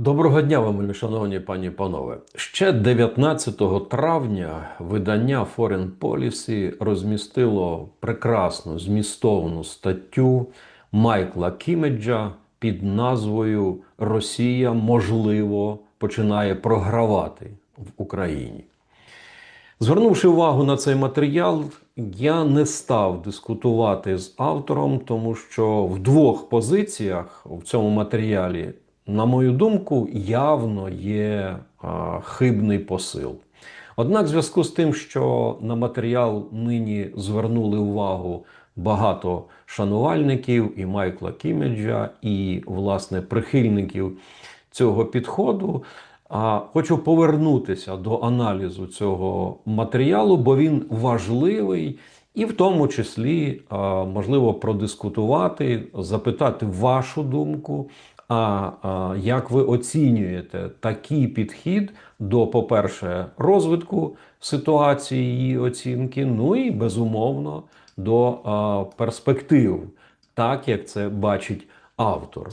Доброго дня вам, шановні пані і панове. Ще 19 травня видання Foreign Policy розмістило прекрасну змістовну статтю Майкла Кімеджа під назвою Росія можливо починає програвати в Україні. Звернувши увагу на цей матеріал, я не став дискутувати з автором, тому що в двох позиціях в цьому матеріалі, на мою думку, явно є хибний посил. Однак, в зв'язку з тим, що на матеріал нині звернули увагу багато шанувальників і Майкла Кімеджа, і, власне, прихильників цього підходу. Хочу повернутися до аналізу цього матеріалу, бо він важливий, і в тому числі можливо продискутувати, запитати вашу думку. А, як ви оцінюєте такий підхід до, по-перше, розвитку ситуації її оцінки, ну і безумовно до перспектив, так як це бачить автор.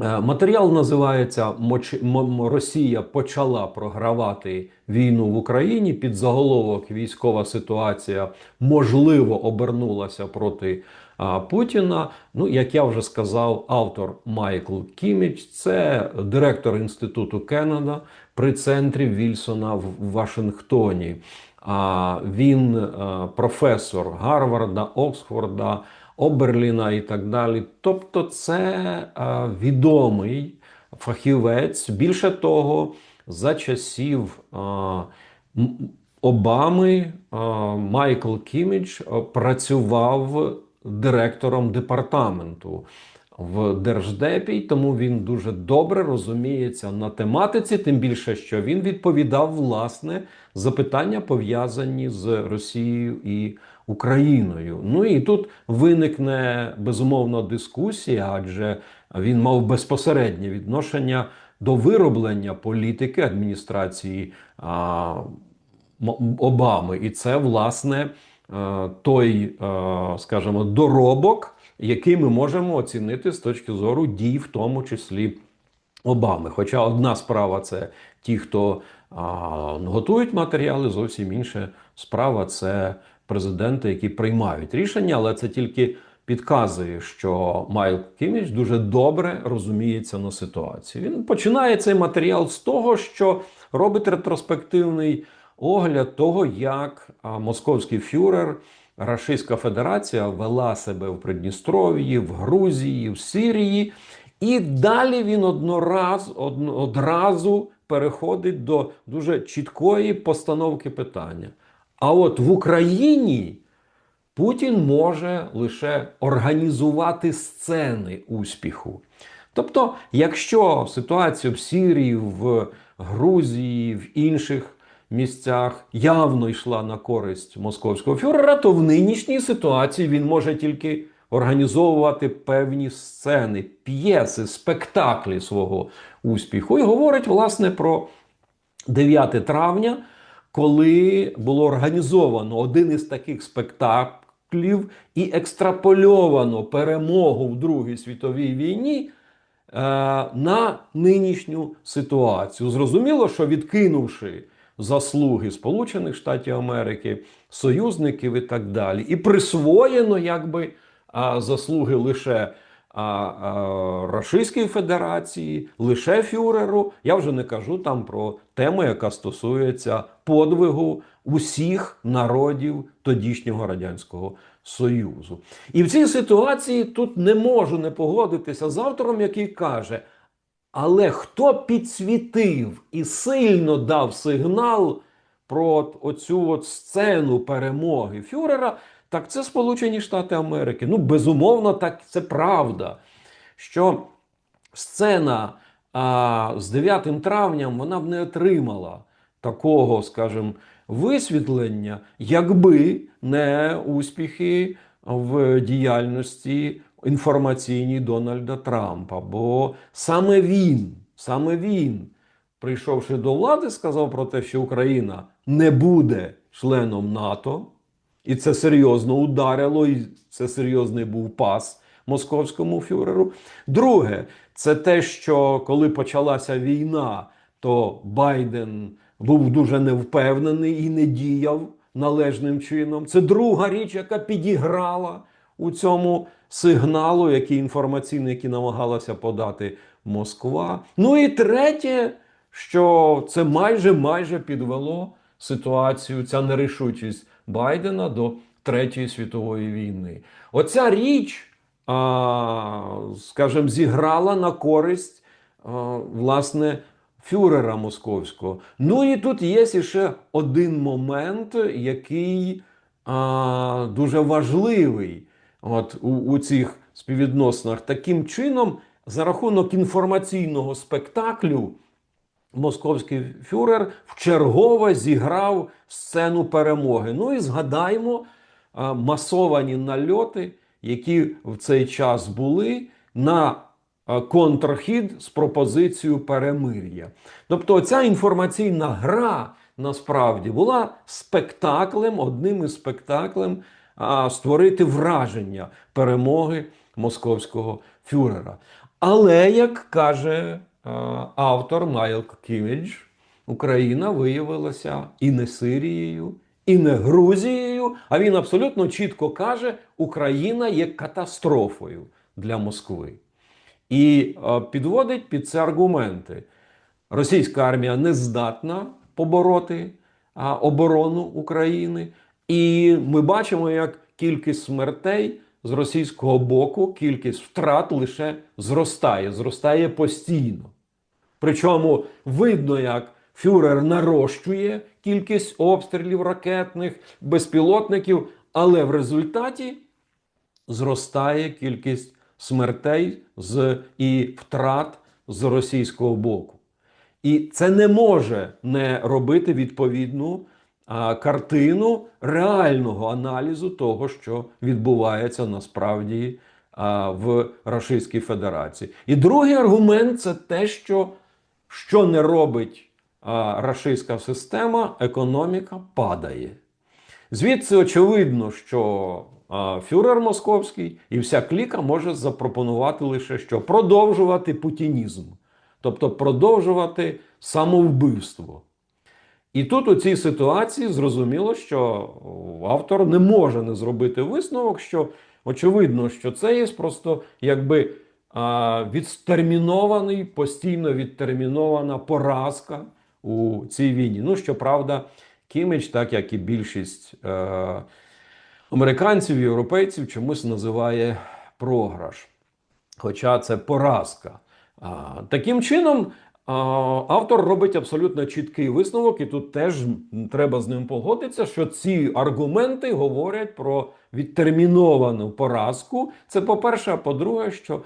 Е, Матеріал називається «Моч- М- М- Росія почала програвати війну в Україні. Під заголовок військова ситуація можливо обернулася проти Путіна. Ну, як я вже сказав, автор Майкл Кіміч, це директор інституту Кеннеда при центрі Вільсона в Вашингтоні. А він е, професор Гарварда, Оксфорда. Оберліна і так далі. Тобто, це е, відомий фахівець. Більше того, за часів е, Обами Майкл Кімідж е, працював директором департаменту в Держдепі, тому він дуже добре розуміється на тематиці, тим більше, що він відповідав власне запитання пов'язані з Росією і Україною. Ну і тут виникне безумовно дискусія, адже він мав безпосереднє відношення до вироблення політики адміністрації а, Обами, і це власне той, е, скажімо, доробок, який ми можемо оцінити з точки зору дій, в тому числі Обами. Хоча одна справа це ті, хто готують матеріали, зовсім інша справа це президенти, які приймають рішення, але це тільки підказує, що Майк Кіміч дуже добре розуміється на ситуації. Він починає цей матеріал з того, що робить ретроспективний огляд того, як московський фюрер. Рашистська Федерація вела себе в Придністров'ї, в Грузії, в Сирії, і далі він однораз, одно- одразу переходить до дуже чіткої постановки питання. А от в Україні Путін може лише організувати сцени успіху. Тобто, якщо ситуація в Сирії, в Грузії, в інших місцях явно йшла на користь московського фюрера, то в нинішній ситуації він може тільки організовувати певні сцени, п'єси, спектаклі свого успіху. І говорить, власне, про 9 травня, коли було організовано один із таких спектаклів і екстрапольовано перемогу в Другій світовій війні е, на нинішню ситуацію. Зрозуміло, що відкинувши заслуги Сполучених Штатів Америки, союзників і так далі, і присвоєно якби заслуги лише Російської Федерації, лише фюреру. Я вже не кажу там про тему, яка стосується подвигу усіх народів тодішнього радянського Союзу. І в цій ситуації тут не можу не погодитися з автором, який каже. Але хто підсвітив і сильно дав сигнал про оцю от сцену перемоги Фюрера, так це Сполучені Штати Америки. Ну, безумовно, так це правда. Що сцена а, з 9 травням вона б не отримала такого, скажімо, висвітлення, якби не успіхи в діяльності інформаційній Дональда Трампа. Бо саме він, саме він, прийшовши до влади, сказав про те, що Україна не буде членом НАТО, і це серйозно ударило, і це серйозний був пас московському фюреру. Друге, це те, що коли почалася війна, то Байден був дуже невпевнений і не діяв належним чином. Це друга річ, яка підіграла у цьому сигналу, який інформаційний, який намагалася подати Москва. Ну і третє, що це майже майже підвело ситуацію, ця нерішучість Байдена до Третьої світової війни. Оця річ, скажімо, зіграла на користь власне фюрера московського. Ну і тут є ще один момент, який дуже важливий от, у, у цих співвідносинах. Таким чином, за рахунок інформаційного спектаклю, московський фюрер вчергове зіграв сцену перемоги. Ну і згадаймо а, масовані нальоти, які в цей час були на контрхід з пропозицією перемир'я. Тобто, ця інформаційна гра насправді була спектаклем, одним із спектаклем а, створити враження перемоги московського фюрера. Але, як каже автор Майл Кімідж, Україна виявилася і не Сирією, і не Грузією. А він абсолютно чітко каже, Україна є катастрофою для Москви. І е, підводить під це аргументи. Російська армія не здатна побороти оборону України. І ми бачимо, як кількість смертей з російського боку, кількість втрат лише зростає, зростає постійно. Причому видно, як фюрер нарощує кількість обстрілів ракетних, безпілотників, але в результаті зростає кількість смертей з, і втрат з російського боку. І це не може не робити відповідну картину реального аналізу того, що відбувається насправді в Російській Федерації. І другий аргумент це те, що, що не робить рашистська система, економіка падає. Звідси очевидно, що фюрер московський і вся кліка може запропонувати лише що продовжувати путінізм, тобто продовжувати самовбивство. І тут у цій ситуації зрозуміло, що автор не може не зробити висновок, що очевидно, що це є просто якби а, відтермінований, постійно відтермінована поразка у цій війні. Ну, щоправда, Кіміч, так як і більшість е, американців, європейців, чомусь називає програш. Хоча це поразка. Таким чином, автор робить абсолютно чіткий висновок, і тут теж треба з ним погодитися, що ці аргументи говорять про відтерміновану поразку. Це по-перше, а по-друге, що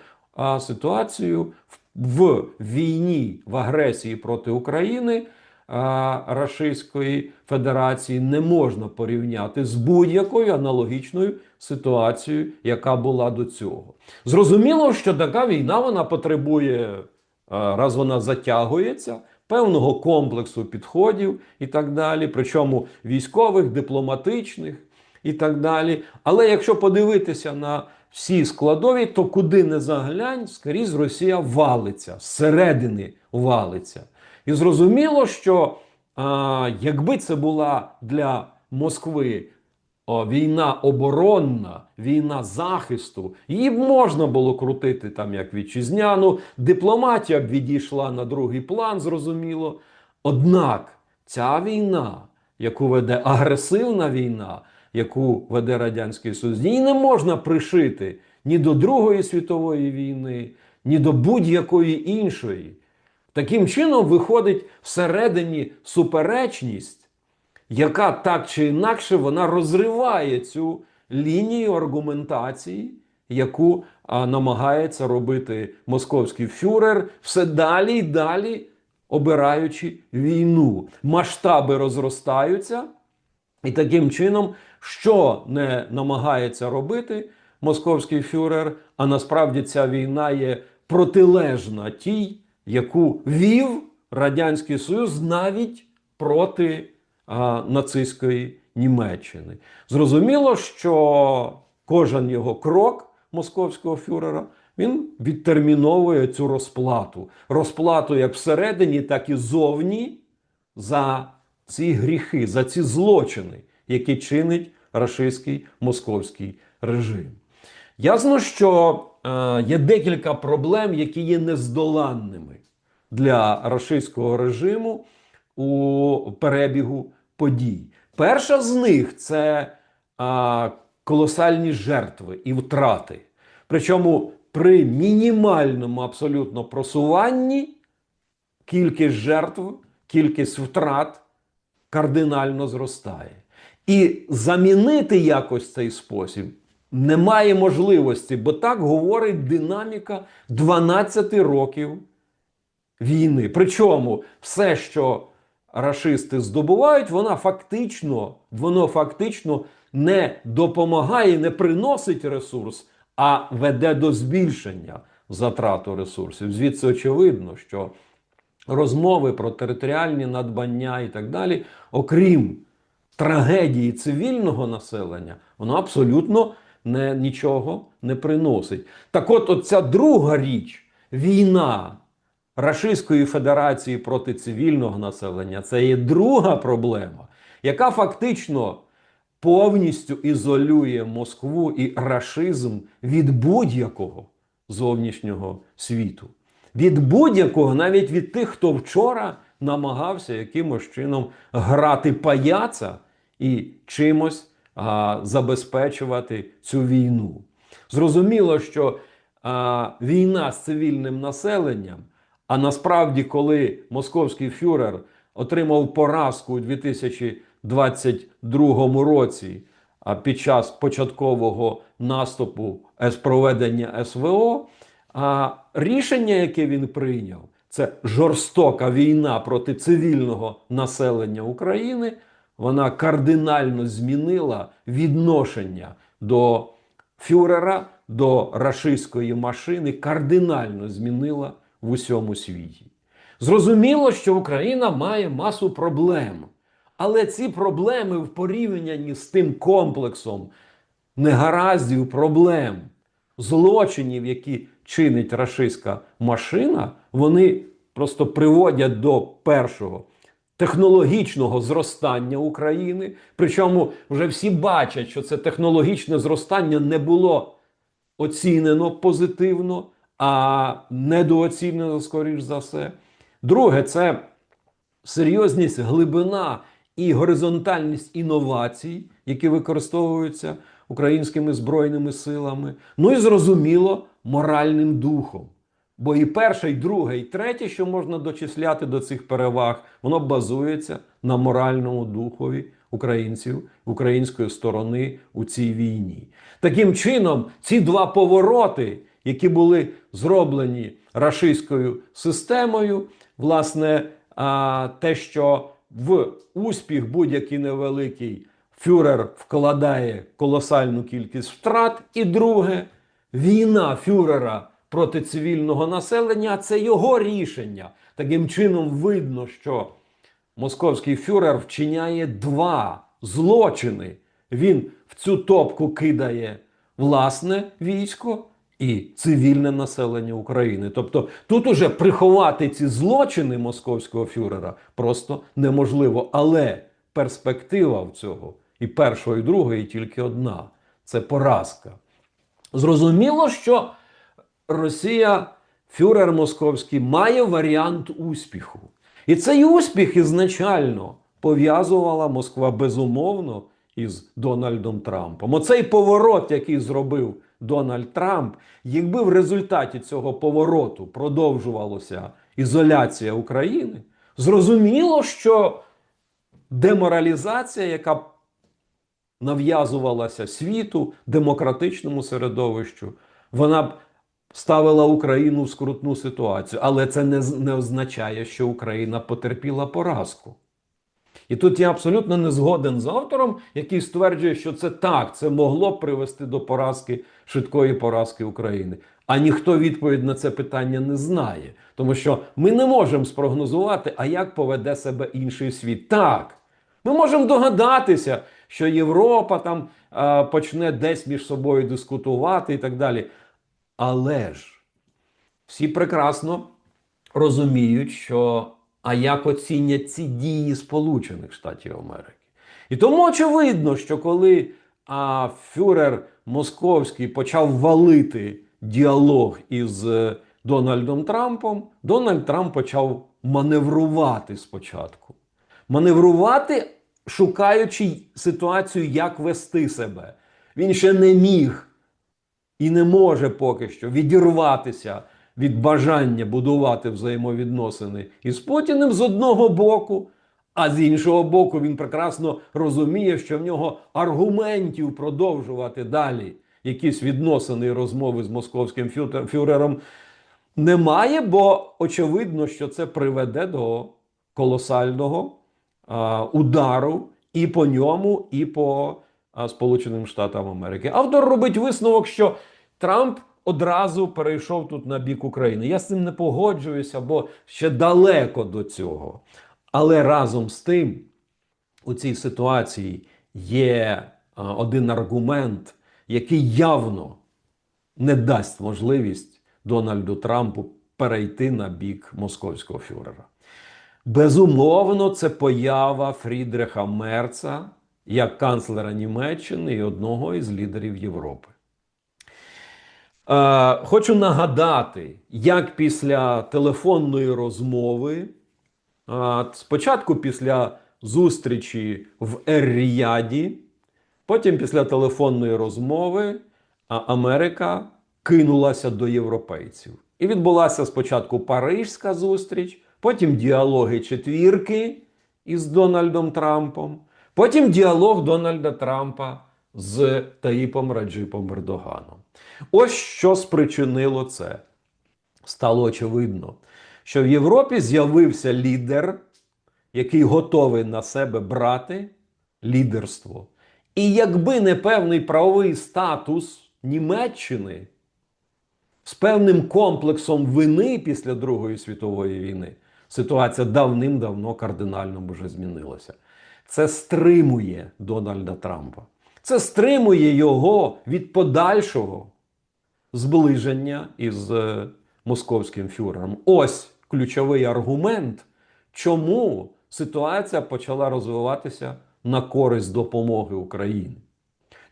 ситуацію в, війні в агресії проти України. а, Рашистської Федерації не можна порівняти з будь-якою аналогічною ситуацією, яка була до цього. Зрозуміло, що така війна вона потребує, раз вона затягується, певного комплексу підходів і так далі, причому військових, дипломатичних і так далі. Але якщо подивитися на всі складові, то куди не заглянь, скрізь Росія валиться, зсередини валиться. І зрозуміло, що а, якби це була для Москви війна оборонна, війна захисту, її б можна було крутити там як вітчизняну, дипломатія б відійшла на другий план, зрозуміло. Однак ця війна, яку веде агресивна війна, яку веде Радянський Союз, її не можна пришити ні до Другої світової війни, ні до будь-якої іншої. Таким чином виходить всередині суперечність, яка так чи інакше вона розриває цю лінію аргументації, яку а, намагається робити московський фюрер, все далі і далі обираючи війну. Масштаби розростаються, і таким чином, що не намагається робити московський фюрер, а насправді ця війна є протилежна тій яку вів Радянський Союз навіть проти нацистської Німеччини. Зрозуміло, що кожен його крок московського фюрера, він відтерміновує цю розплату. Розплату як всередині, так і зовні за ці гріхи, за ці злочини, які чинить рашистський московський режим. Ясно, що е, є декілька проблем, які є нездоланними для рашистського режиму у перебігу подій. Перша з них це е, колосальні жертви і втрати. Причому при мінімальному абсолютно просуванні кількість жертв, кількість втрат кардинально зростає. І замінити якось цей спосіб немає можливості, бо так говорить динаміка 12 років війни. Причому все, що рашисти здобувають, вона фактично, воно фактично не допомагає, не приносить ресурс, а веде до збільшення затрату ресурсів. Звідси очевидно, що розмови про територіальні надбання і так далі, окрім трагедії цивільного населення, воно абсолютно не, нічого не приносить. Так от, оця друга річ війна Рашистської Федерації проти цивільного населення це є друга проблема, яка фактично повністю ізолює Москву і рашизм від будь-якого зовнішнього світу. Від будь-якого, навіть від тих, хто вчора намагався якимось чином грати паяца і чимось а, забезпечувати цю війну. Зрозуміло, що а, війна з цивільним населенням, а насправді, коли московський фюрер отримав поразку у 2022 році під час початкового наступу з проведення СВО, рішення, яке він прийняв, це жорстока війна проти цивільного населення України. Вона кардинально змінила відношення до фюрера, до рашистської машини, кардинально змінила в усьому світі. Зрозуміло, що Україна має масу проблем, але ці проблеми в порівнянні з тим комплексом негараздів, проблем, злочинів, які чинить рашистська машина, вони просто приводять до першого технологічного зростання України. Причому вже всі бачать, що це технологічне зростання не було оцінено позитивно, а недооцінено, скоріш за все. Друге, це серйозність, глибина і горизонтальність інновацій, які використовуються українськими збройними силами. Ну і зрозуміло, моральним духом. Бо і перше, і друге, і третє, що можна дочисляти до цих переваг, воно базується на моральному духові українців, української сторони у цій війні. Таким чином, ці два повороти, які були зроблені рашистською системою, власне, те, що в успіх будь-який невеликий фюрер вкладає колосальну кількість втрат, і друге, війна фюрера проти цивільного населення це його рішення. Таким чином, видно, що московський фюрер вчиняє два злочини. Він в цю топку кидає власне військо і цивільне населення України. Тобто тут уже приховати ці злочини московського фюрера просто неможливо. Але перспектива в цього і першого, і другого, і тільки одна це поразка. Зрозуміло, що Росія, фюрер московський, має варіант успіху. І цей успіх ізначально пов'язувала Москва безумовно із Дональдом Трампом. Оцей поворот, який зробив Дональд Трамп, якби в результаті цього повороту продовжувалася ізоляція України, зрозуміло, що деморалізація, яка нав'язувалася світу, демократичному середовищу, вона б ставила Україну в скрутну ситуацію. Але це не, не означає, що Україна потерпіла поразку. І тут я абсолютно не згоден з автором, який стверджує, що це так, це могло привести до поразки, швидкої поразки України. А ніхто відповідь на це питання не знає. Тому що ми не можемо спрогнозувати, а як поведе себе інший світ. Так, ми можемо догадатися, що Європа там е, почне десь між собою дискутувати і так далі. Але ж всі прекрасно розуміють, що а як оцінять ці дії Сполучених Штатів Америки. І тому очевидно, що коли а, фюрер Московський почав валити діалог із е, Дональдом Трампом, Дональд Трамп почав маневрувати спочатку. Маневрувати, шукаючи ситуацію, як вести себе. Він ще не міг і не може поки що відірватися від бажання будувати взаємовідносини із Путіним з одного боку, а з іншого боку, він прекрасно розуміє, що в нього аргументів продовжувати далі якісь відносини і розмови з московським фюрером немає, бо очевидно, що це приведе до колосального а, удару і по ньому, і по а, Сполученим Штатам Америки. Автор робить висновок, що Трамп одразу перейшов тут на бік України. Я з цим не погоджуюся, бо ще далеко до цього. Але разом з тим, у цій ситуації є один аргумент, який явно не дасть можливість Дональду Трампу перейти на бік московського фюрера. Безумовно, це поява Фрідриха Мерца як канцлера Німеччини і одного із лідерів Європи. Е, хочу нагадати, як після телефонної розмови, е, спочатку після зустрічі в Ер-Ріяді, потім після телефонної розмови, Америка кинулася до європейців. І відбулася спочатку Парижська зустріч, потім діалоги четвірки із Дональдом Трампом, потім діалог Дональда Трампа з Таїпом Раджипом Ердоганом. Ось що спричинило це. Стало очевидно, що в Європі з'явився лідер, який готовий на себе брати лідерство. І якби не певний правовий статус Німеччини з певним комплексом вини після Другої світової війни, ситуація давним-давно кардинально вже змінилася. Це стримує Дональда Трампа. Це стримує його від подальшого зближення із е, московським фюрером. Ось ключовий аргумент, чому ситуація почала розвиватися на користь допомоги Україні.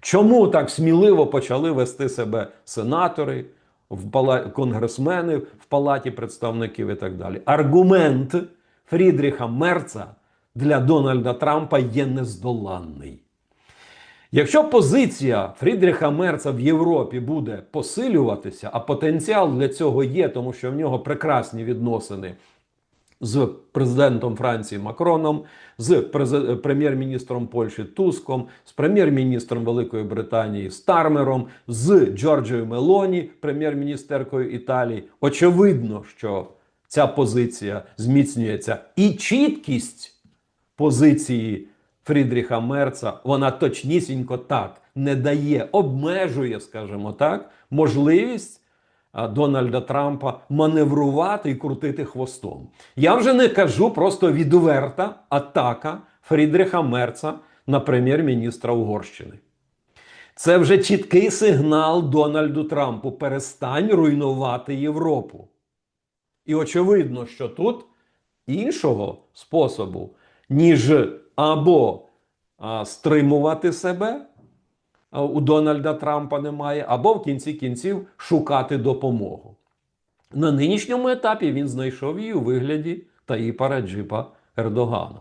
Чому так сміливо почали вести себе сенатори, конгресмени в палаті представників і так далі? Аргумент Фрідріха Мерца для Дональда Трампа є нездоланний. Якщо позиція Фрідріха Мерца в Європі буде посилюватися, а потенціал для цього є, тому що в нього прекрасні відносини з президентом Франції Макроном, з прем'єр-міністром Польщі Туском, з прем'єр-міністром Великої Британії Стармером, з Джорджією Мелоні, прем'єр-міністеркою Італії. Очевидно, що ця позиція зміцнюється і чіткість позиції Фрідріха Мерца, вона точнісінько так не дає, обмежує, скажімо так, можливість Дональда Трампа маневрувати і крутити хвостом. Я вже не кажу просто відверта атака Фрідріха Мерца на прем'єр-міністра Угорщини. Це вже чіткий сигнал Дональду Трампу. Перестань руйнувати Європу. І очевидно, що тут іншого способу, ніж або а, стримувати себе а, у Дональда Трампа немає, або в кінці кінців шукати допомогу. На нинішньому етапі він знайшов її у вигляді Таїпа Раджипа Ердогана.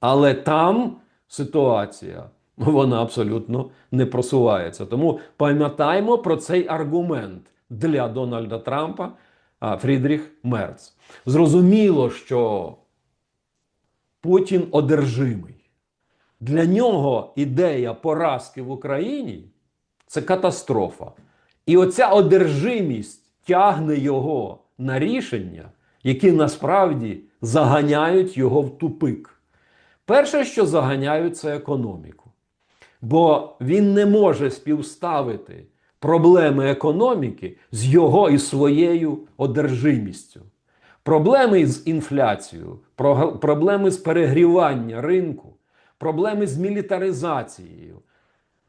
Але там ситуація вона абсолютно не просувається. Тому пам'ятаємо про цей аргумент для Дональда Трампа Фрідріх Мерц. Зрозуміло, що Путін одержимий. Для нього ідея поразки в Україні це катастрофа. І оця одержимість тягне його на рішення, які насправді заганяють його в тупик. Перше, що заганяють, це економіку. Бо він не може співставити проблеми економіки з його і своєю одержимістю. Проблеми з інфляцією, проблеми з перегрівання ринку, проблеми з мілітаризацією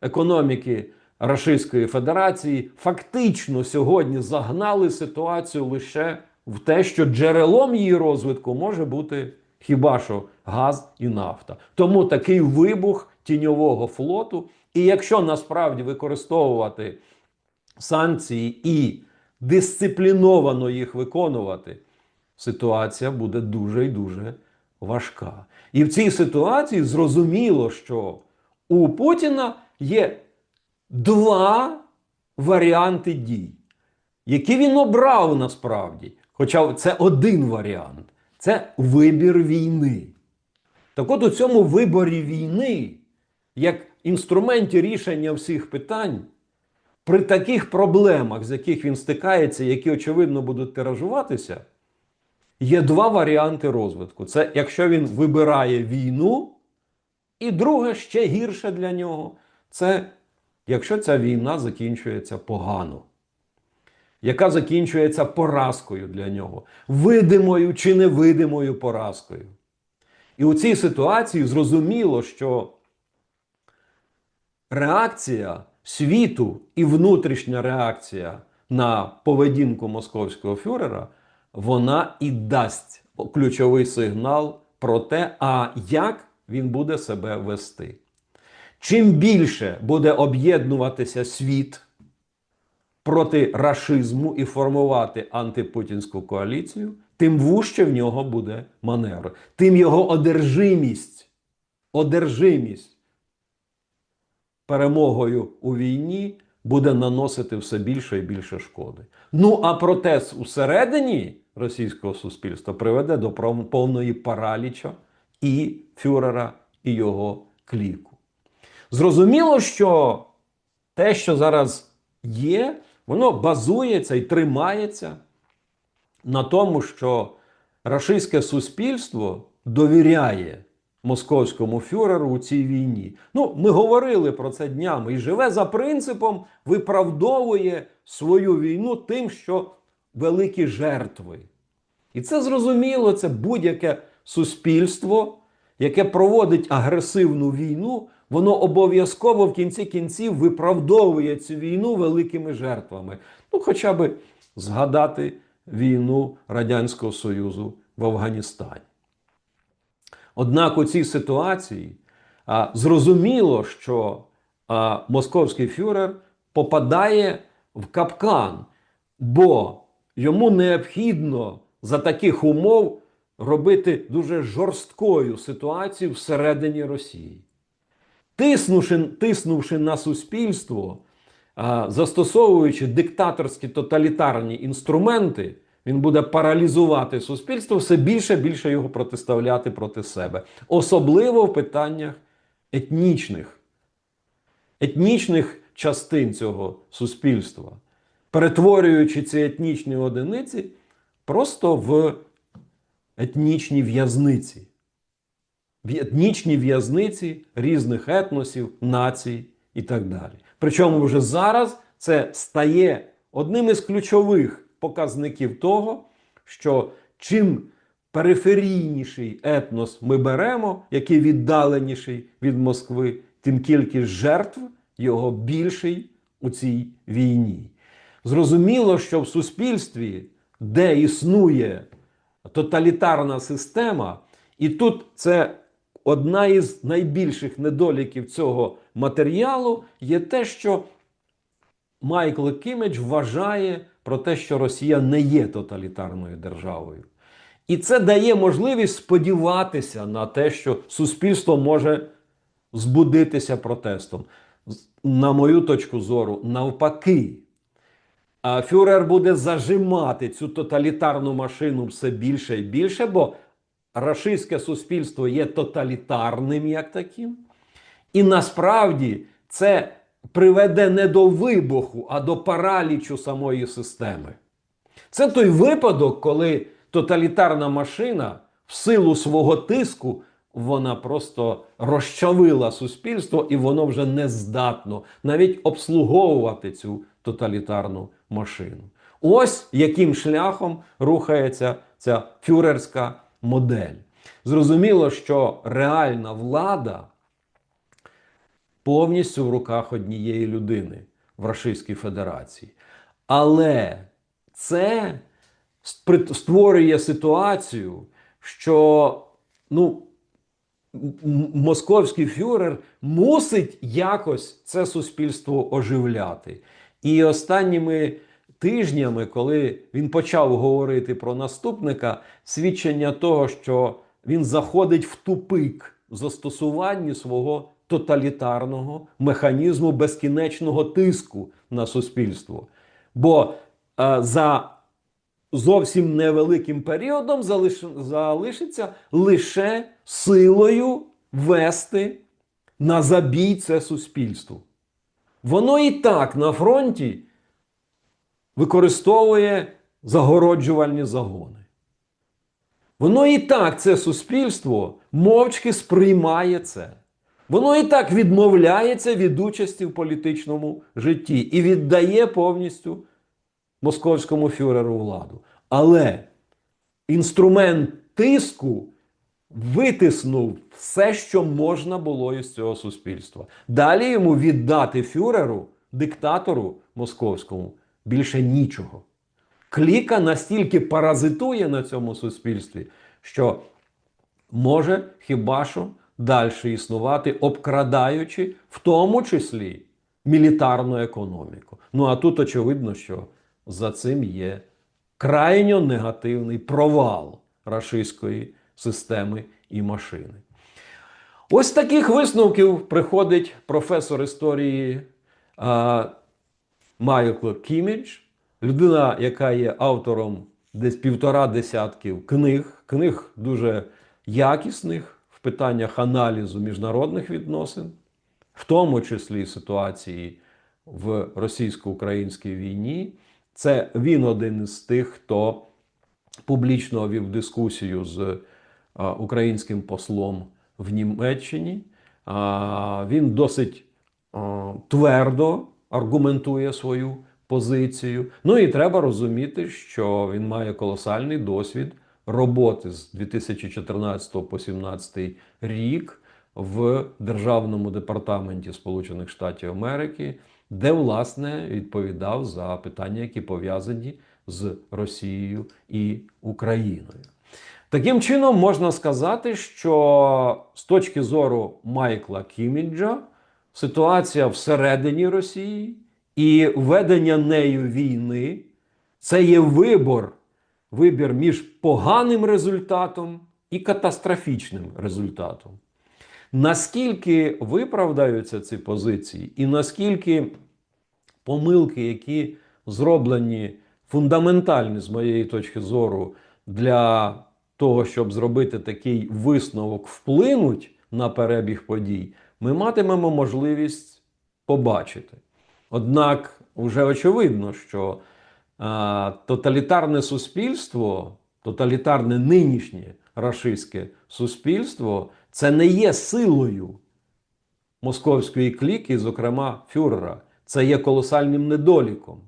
економіки Російської Федерації фактично сьогодні загнали ситуацію лише в те, що джерелом її розвитку може бути хіба що газ і нафта. Тому такий вибух тіньового флоту. І якщо насправді використовувати санкції і дисципліновано їх виконувати, ситуація буде дуже і дуже важка. І в цій ситуації зрозуміло, що у Путіна є два варіанти дій, які він обрав насправді. Хоча це один варіант це вибір війни. Так от у цьому виборі війни, як інструменті рішення всіх питань, при таких проблемах, з яких він стикається, які очевидно будуть тиражуватися, є два варіанти розвитку. Це якщо він вибирає війну, і друге, ще гірше для нього, це якщо ця війна закінчується погано, яка закінчується поразкою для нього, видимою чи невидимою поразкою. І у цій ситуації зрозуміло, що реакція світу і внутрішня реакція на поведінку московського фюрера, вона і дасть ключовий сигнал про те, а як він буде себе вести. Чим більше буде об'єднуватися світ проти рашизму і формувати антипутінську коаліцію, тим вужче в нього буде маневр, тим його одержимість, одержимість перемогою у війні буде наносити все більше і більше шкоди. Ну а протест усередині російського суспільства приведе до повної параліча і фюрера, і його кліку. Зрозуміло, що те, що зараз є, воно базується і тримається на тому, що рашистське суспільство довіряє московському фюреру у цій війні. Ну, ми говорили про це днями і живе за принципом, виправдовує свою війну тим, що великі жертви. І це зрозуміло, це будь-яке суспільство, яке проводить агресивну війну, воно обов'язково в кінці кінців виправдовує цю війну великими жертвами. Ну, хоча би згадати війну Радянського Союзу в Афганістані. Однак у цій ситуації а, зрозуміло, що а, московський фюрер попадає в капкан, бо йому необхідно за таких умов робити дуже жорсткою ситуацію всередині Росії. Тиснувши, тиснувши на суспільство, а, застосовуючи диктаторські тоталітарні інструменти, він буде паралізувати суспільство, все більше більше його протиставляти проти себе. Особливо в питаннях етнічних, етнічних частин цього суспільства, перетворюючи ці етнічні одиниці просто в етнічні в'язниці. В етнічні в'язниці різних етносів, націй і так далі. Причому вже зараз це стає одним із ключових показників того, що чим периферійніший етнос ми беремо, який віддаленіший від Москви, тим кількість жертв його більший у цій війні. Зрозуміло, що в суспільстві, де існує тоталітарна система, і тут це одна із найбільших недоліків цього матеріалу є те, що Майкл Кімедж вважає про те, що Росія не є тоталітарною державою. І це дає можливість сподіватися на те, що суспільство може збудитися протестом. На мою точку зору, навпаки. Фюрер буде зажимати цю тоталітарну машину все більше і більше, бо рашистське суспільство є тоталітарним як таким. І насправді це приведе не до вибуху, а до паралічу самої системи. Це той випадок, коли тоталітарна машина в силу свого тиску вона просто розчавила суспільство, і воно вже не здатно навіть обслуговувати цю тоталітарну машину. Ось яким шляхом рухається ця фюрерська модель. Зрозуміло, що реальна влада повністю в руках однієї людини в Російській Федерації. Але це створює ситуацію, що ну, московський фюрер мусить якось це суспільство оживляти. І останніми тижнями, коли він почав говорити про наступника, свідчення того, що він заходить в тупик в застосуванні свого тоталітарного механізму безкінечного тиску на суспільство. Бо е, за зовсім невеликим періодом залиш... залишиться лише силою вести на забій це суспільство. Воно і так на фронті використовує загороджувальні загони. Воно і так це суспільство мовчки сприймає це. Воно і так відмовляється від участі в політичному житті і віддає повністю московському фюреру владу. Але інструмент тиску витиснув все, що можна було із цього суспільства. Далі йому віддати фюреру, диктатору московському, більше нічого. Кліка настільки паразитує на цьому суспільстві, що може хіба що далі існувати, обкрадаючи в тому числі мілітарну економіку. Ну а тут очевидно, що за цим є крайньо негативний провал рашистської системи і машини. Ось таких висновків приходить професор історії а, Майкл Кімідж, людина, яка є автором десь півтора десятків книг, книг дуже якісних питаннях аналізу міжнародних відносин, в тому числі ситуації в російсько-українській війні. Це він один із тих, хто публічно вів дискусію з українським послом в Німеччині. Він досить твердо аргументує свою позицію. Ну і треба розуміти, що він має колосальний досвід роботи з 2014 по 2017 рік в Державному департаменті Сполучених Штатів Америки, де власне відповідав за питання, які пов'язані з Росією і Україною. Таким чином, можна сказати, що з точки зору Майкла Кіміджа ситуація всередині Росії і ведення нею війни це є вибор, вибір між поганим результатом і катастрофічним результатом. Наскільки виправдаються ці позиції, і наскільки помилки, які зроблені фундаментальні з моєї точки зору, для того, щоб зробити такий висновок, вплинуть на перебіг подій, ми матимемо можливість побачити. Однак, вже очевидно, що тоталітарне суспільство, тоталітарне нинішнє рашистське суспільство, це не є силою московської кліки, зокрема фюрера. Це є колосальним недоліком.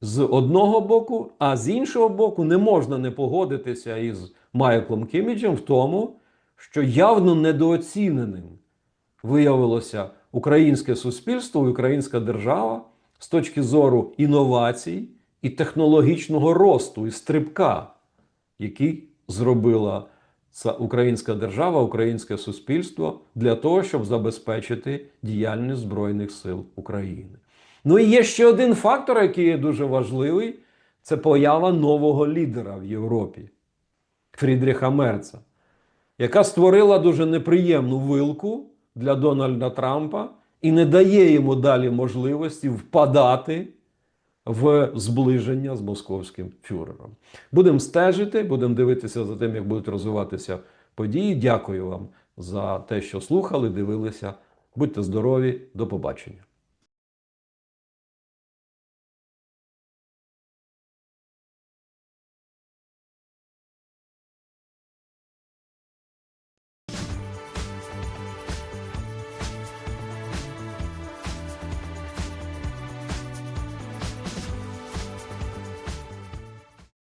З одного боку, а з іншого боку, не можна не погодитися із Майклом Кіміджем в тому, що явно недооціненим виявилося українське суспільство українська держава з точки зору інновацій і технологічного росту і стрибка, який зробила ця українська держава, українське суспільство для того, щоб забезпечити діяльність Збройних сил України. Ну і є ще один фактор, який є дуже важливий: це поява нового лідера в Європі Фрідріха Мерца, яка створила дуже неприємну вилку для Дональда Трампа і не дає йому далі можливості впадати в зближення з московським фюрером. Будемо стежити, будемо дивитися за тим, як будуть розвиватися події. Дякую вам за те, що слухали, дивилися. Будьте здорові, до побачення.